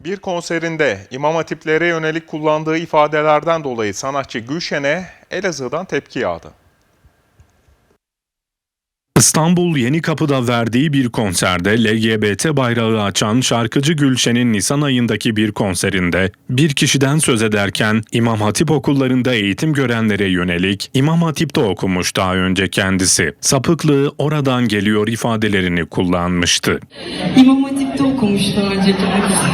Bir konserinde İmam Hatiplere yönelik kullandığı ifadelerden dolayı sanatçı Gülşen'e Elazığ'dan tepki yağdı. İstanbul Yeni Kapı'da verdiği bir konserde LGBT bayrağı açan şarkıcı Gülşen'in Nisan ayındaki bir konserinde bir kişiden söz ederken İmam Hatip okullarında eğitim görenlere yönelik İmam Hatip'te okumuş daha önce kendisi. Sapıklığı oradan geliyor ifadelerini kullanmıştı. İmam Hatip'te okumuş daha önce kendisi.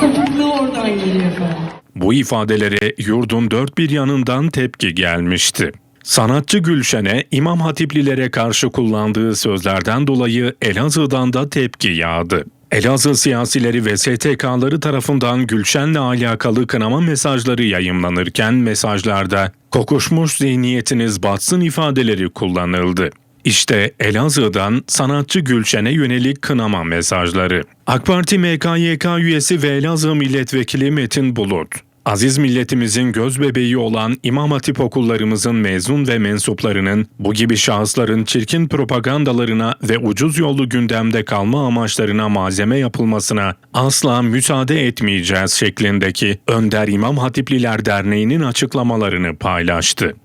Sapıklığı oradan geliyor efendim. Bu ifadelere yurdun dört bir yanından tepki gelmişti. Sanatçı Gülşen'e İmam Hatiplilere karşı kullandığı sözlerden dolayı Elazığ'dan da tepki yağdı. Elazığ siyasileri ve STK'ları tarafından Gülşen'le alakalı kınama mesajları yayımlanırken mesajlarda kokuşmuş zihniyetiniz batsın ifadeleri kullanıldı. İşte Elazığ'dan sanatçı Gülşen'e yönelik kınama mesajları. AK Parti MKYK üyesi ve Elazığ Milletvekili Metin Bulut, Aziz milletimizin göz bebeği olan İmam Hatip okullarımızın mezun ve mensuplarının bu gibi şahısların çirkin propagandalarına ve ucuz yollu gündemde kalma amaçlarına malzeme yapılmasına asla müsaade etmeyeceğiz şeklindeki Önder İmam Hatipliler Derneği'nin açıklamalarını paylaştı.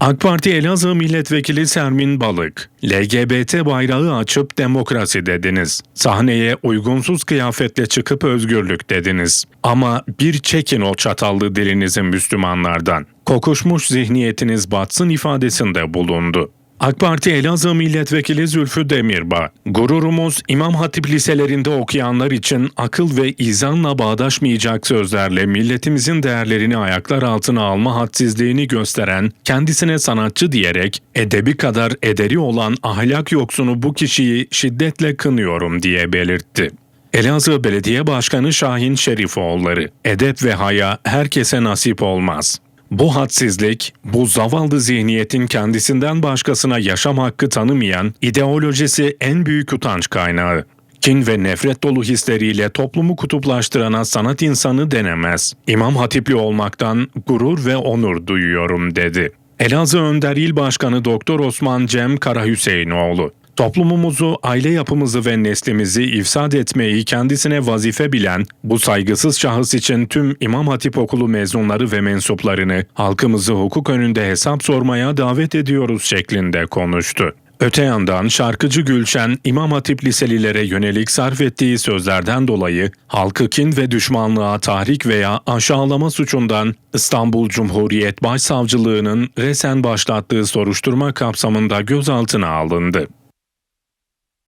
AK Parti Elazığ Milletvekili Sermin Balık, LGBT bayrağı açıp demokrasi dediniz. Sahneye uygunsuz kıyafetle çıkıp özgürlük dediniz. Ama bir çekin o çatallı dilinizin Müslümanlardan. Kokuşmuş zihniyetiniz batsın ifadesinde bulundu. AK Parti Elazığ Milletvekili Zülfü Demirbağ, gururumuz İmam Hatip liselerinde okuyanlar için akıl ve izanla bağdaşmayacak sözlerle milletimizin değerlerini ayaklar altına alma hadsizliğini gösteren, kendisine sanatçı diyerek edebi kadar ederi olan ahlak yoksunu bu kişiyi şiddetle kınıyorum diye belirtti. Elazığ Belediye Başkanı Şahin Şerifoğulları, edep ve haya herkese nasip olmaz. Bu hadsizlik, bu zavallı zihniyetin kendisinden başkasına yaşam hakkı tanımayan ideolojisi en büyük utanç kaynağı. Kin ve nefret dolu hisleriyle toplumu kutuplaştırana sanat insanı denemez. İmam Hatipli olmaktan gurur ve onur duyuyorum dedi. Elazığ Önder İl Başkanı Doktor Osman Cem Karahüseyinoğlu, Toplumumuzu, aile yapımızı ve neslimizi ifsad etmeyi kendisine vazife bilen bu saygısız şahıs için tüm İmam Hatip Okulu mezunları ve mensuplarını halkımızı hukuk önünde hesap sormaya davet ediyoruz şeklinde konuştu. Öte yandan şarkıcı Gülşen, İmam Hatip liselilere yönelik sarf ettiği sözlerden dolayı halkı kin ve düşmanlığa tahrik veya aşağılama suçundan İstanbul Cumhuriyet Başsavcılığı'nın resen başlattığı soruşturma kapsamında gözaltına alındı.